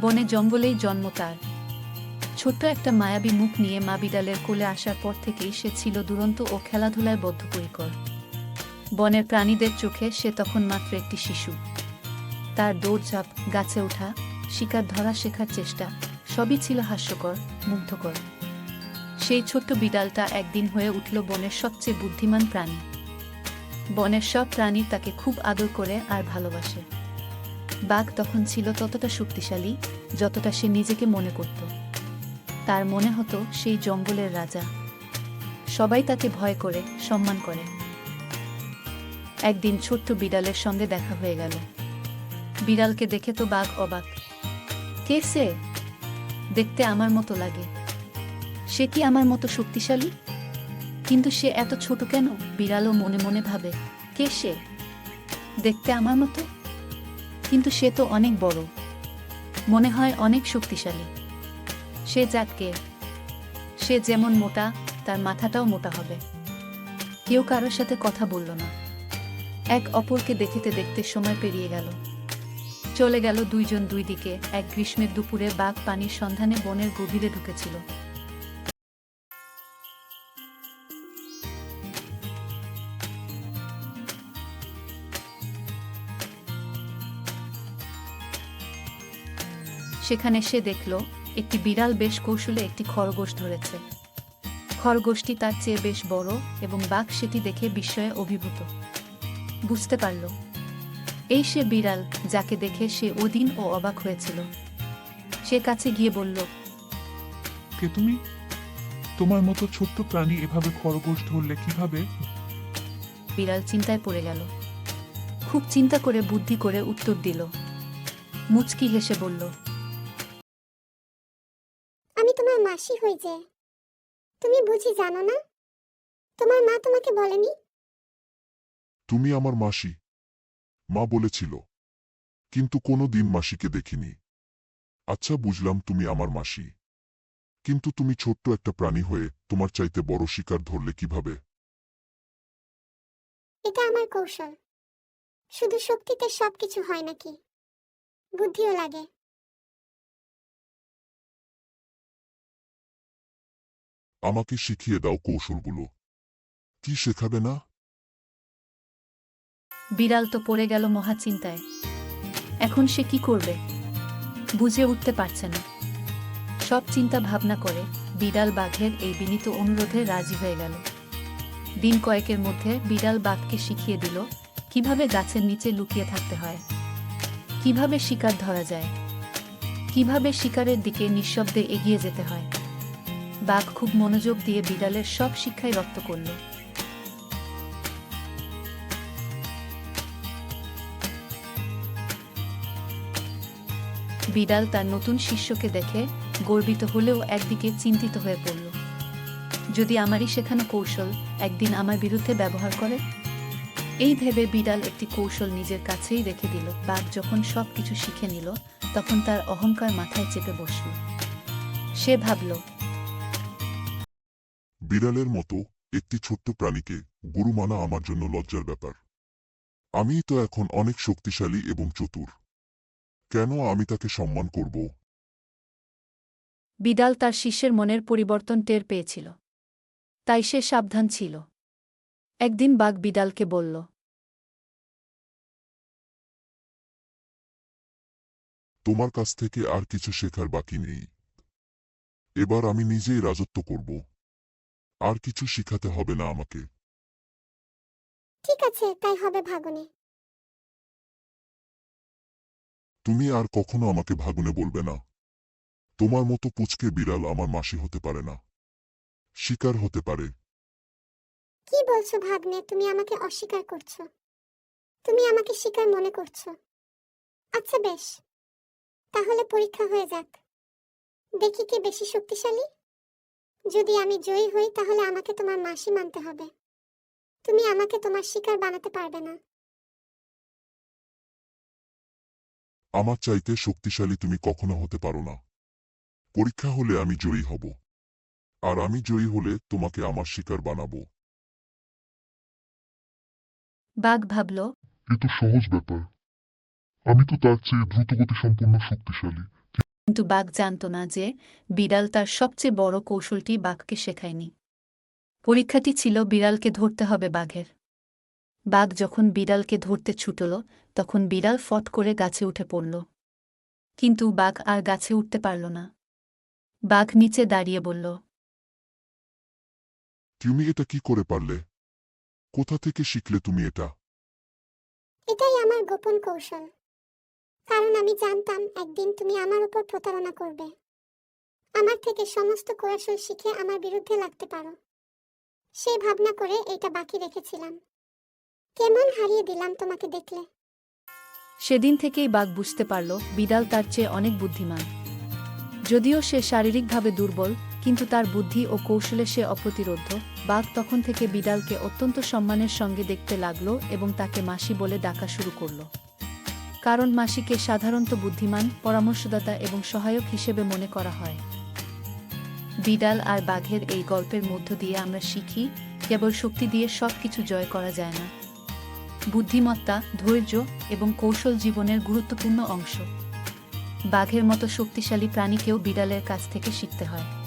বনে জঙ্গলেই জন্ম তার। ছোট্ট একটা মায়াবী মুখ নিয়ে মা বিড়ালের কোলে আসার পর থেকেই সে ছিল দুরন্ত ও খেলাধুলায় বদ্ধপরিকর। বনের প্রাণীদের চোখে সে তখন মাত্র একটি শিশু। তার দৌড়ঝাঁপ, গাছে ওঠা, শিকার ধরা শেখার চেষ্টা, সবই ছিল হাস্যকর, মুগ্ধকর। সেই ছোট্ট বিড়ালটা একদিন হয়ে উঠল বনের সবচেয়ে বুদ্ধিমান প্রাণী। বনের সব প্রাণী তাকে খুব আদর করে আর ভালোবাসে। বাঘ তখন ছিল ততটা শক্তিশালী যতটা সে নিজেকে মনে করত। তার মনে হতো সেই জঙ্গলের রাজা। সবাই তাকে ভয় করে, সম্মান করে। একদিন ছোট্ট বিড়ালের সঙ্গে দেখা হয়ে গেল। বিড়ালকে দেখে তো বাঘ অবাক। কে সে? দেখতে আমার মতো লাগে। সে কি আমার মতো শক্তিশালী? কিন্তু সে এত ছোট কেন? বিড়ালও মনে মনে ভাবে, কে সে? দেখতে আমার মতো? কিন্তু সে তো অনেক বড়। মনে হয় অনেক শক্তিশালী। সে যাকে সে যেমন মোটা, তার মাথাটাও মোটা হবে। কেউ কারোর সাথে কথা বলল না। এক অপরকে দেখিতে দেখতে সময় পেরিয়ে গেল। চলে গেল দুইজন দুই দিকে। এক গ্রীষ্মের দুপুরে বাঘ পানির সন্ধানে বনের গভীরে ঢুকেছিল। সেখানে সে দেখল একটি বিড়াল বেশ কৌশলে একটি খরগোশ ধরেছে। খরগোশটি তার চেয়ে বেশ বড় এবং বাঘ সেটি দেখে বিস্ময়ে অভিভূত। বুঝতে পারল এই সে বিড়াল যাকে দেখে সে ওদিন ও অবাক হয়েছিল। সে কাছে গিয়ে বলল কে তুমি? তোমার মতো ছোট্ট প্রাণী এভাবে খরগোশ ধরলে কীভাবে? বিড়াল চিন্তায় পড়ে গেল। খুব চিন্তা করে বুদ্ধি করে উত্তর দিল। মুচকি হেসে বলল মাসি হই যে তুমি বুঝি জানো না? তোমার মা তোমাকে বলেনি? তুমি আমার মাসি। মা বলেছিল। কিন্তু কোনো দিন মাসিকে দেখিনি। আচ্ছা বুঝলাম তুমি আমার মাসি। কিন্তু তুমি ছোট্ট একটা প্রাণী হয়ে তোমার চাইতে বড় শিকার ধরলে কীভাবে? এটা আমার কৌশল। শুধু শক্তিতে সবকিছু হয় নাকি? বুদ্ধিও লাগে। আমাকে শিখিয়ে দাও কৌশলগুলো। কি শেখাবে না? বিড়াল তো পড়ে গেল মহা চিন্তায় এখন সে কি করবে? বুঝে উঠতে পারছে না। সব চিন্তা ভাবনা করে বিড়াল বাঘের এই বিনীত অনুরোধে রাজি হয়ে গেল। দিন কয়েকের মধ্যে বিড়াল বাঘকে শিখিয়ে দিল কীভাবে গাছের নিচে লুকিয়ে থাকতে হয়। কীভাবে শিকার ধরা যায়। কীভাবে শিকারের দিকে নিঃশব্দে এগিয়ে যেতে হয়। বাঘ খুব মনোযোগ দিয়ে বিড়ালের সব শিক্ষাই রপ্ত করল। বিড়াল তার নতুন শিষ্যকে দেখে গর্বিত হলেও একদিকে চিন্তিত হয়ে পড়ল। যদি আমারই শেখানো কৌশল একদিন আমার বিরুদ্ধে ব্যবহার করে? এই ভেবে বিড়াল একটি কৌশল নিজের কাছেই রেখে দিল। বাঘ যখন সব কিছু শিখে নিল, তখন তার অহংকার মাথায় চেপে বসল। সে ভাবল বিড়ালের মতো একটি ছোট্ট প্রাণীকে গুরু মানা আমার জন্য লজ্জার ব্যাপার। আমি তো এখন অনেক শক্তিশালী এবং চতুর। কেন আমি তাকে সম্মান করব? বিদাল তার শিষ্যের মনের পরিবর্তন টের পেয়েছিল। তাই সে সাবধান ছিল। একদিন বাঘ বিদালকে বলল তোমার কাছ থেকে আর কিছু শেখার বাকি নেই। এবার আমি নিজেই রাজত্ব করব। আর কিছু শিখাতে হবে না আমাকে। ঠিক আছে তাই হবে ভাগনে। তুমি আর কখনো আমাকে ভাগুনে বলবে না। তোমার মতো পুচকে বিড়াল আমার মাসি হতে পারে না। শিকার হতে পারে। কি বলছো ভাগ্নে তুমি আমাকে অস্বীকার করছ। তুমি আমাকে শিকার মনে করছ। আচ্ছা বেশ তাহলে পরীক্ষা হয়ে যাক। দেখি কে বেশি শক্তিশালী। যদি আমি জয়ী হই তাহলে আমাকে তোমার মাসি মানতে হবে। তুমি আমাকে তোমার শিকার বানাতে পারবে না। আমার চাইতে শক্তিশালী তুমি কখনো হতে পারো না। পরীক্ষা হলে আমি জয়ী হব। আর আমি জয়ী হলে তোমাকে আমার শিকার বানাবো। বাঘ ভাবল এ তো সহজ ব্যাপার। আমি তো তার চেয়ে দ্রুতগতি সম্পন্ন শক্তিশালী। কিন্তু বাঘ জানত না যে বিড়াল তার সবচেয়ে বড় কৌশলটি বাঘকে শেখায়নি। পরীক্ষাটি ছিল বিড়ালকে ধরতে হবে বাঘের। বাঘ যখন বিড়ালকে ধরতে ছুটল তখন বিড়াল ফট করে গাছে উঠে পড়ল। কিন্তু বাঘ আর গাছে উঠতে পারল না। বাঘ নিচে দাঁড়িয়ে বলল তুমি এটা কি করে পারলে? কোথা থেকে শিখলে তুমি এটা? এটাই আমার গোপন কৌশল। কারণ আমি জানতাম একদিন তুমি আমার উপর প্রতারণা করবে। আমার থেকে সমস্ত কৌশল শিখে আমার বিরুদ্ধে লাগতে পারো। সেই ভাবনা করে এটা বাকি রেখেছিলাম। কেমন হারিয়ে দিলাম তোমাকে দেখলে। সেদিন থেকেই বাঘ বুঝতে পারল, বিড়াল তার চেয়ে অনেক বুদ্ধিমান। যদিও সে শারীরিকভাবে দুর্বল, কিন্তু তার বুদ্ধি ও কৌশলে সে অপ্রতিরোধ্য। বাঘ তখন থেকে বিড়ালকে অত্যন্ত সম্মানের সঙ্গে দেখতে লাগল এবং তাকে মাসি বলে ডাকা শুরু করল। কারণ মাসিকে সাধারণত বুদ্ধিমান, পরামর্শদাতা এবং সহায়ক হিসেবে মনে করা হয়। বিড়াল আর বাঘের এই গল্পের মধ্য দিয়ে আমরা শিখি, কেবল শক্তি দিয়ে সব কিছু জয় করা যায় না। বুদ্ধিমত্তা, ধৈর্য এবং কৌশল জীবনের গুরুত্বপূর্ণ অংশ। বাঘের মতো শক্তিশালী প্রাণীকেও বিড়ালের কাছ থেকে শিখতে হয়।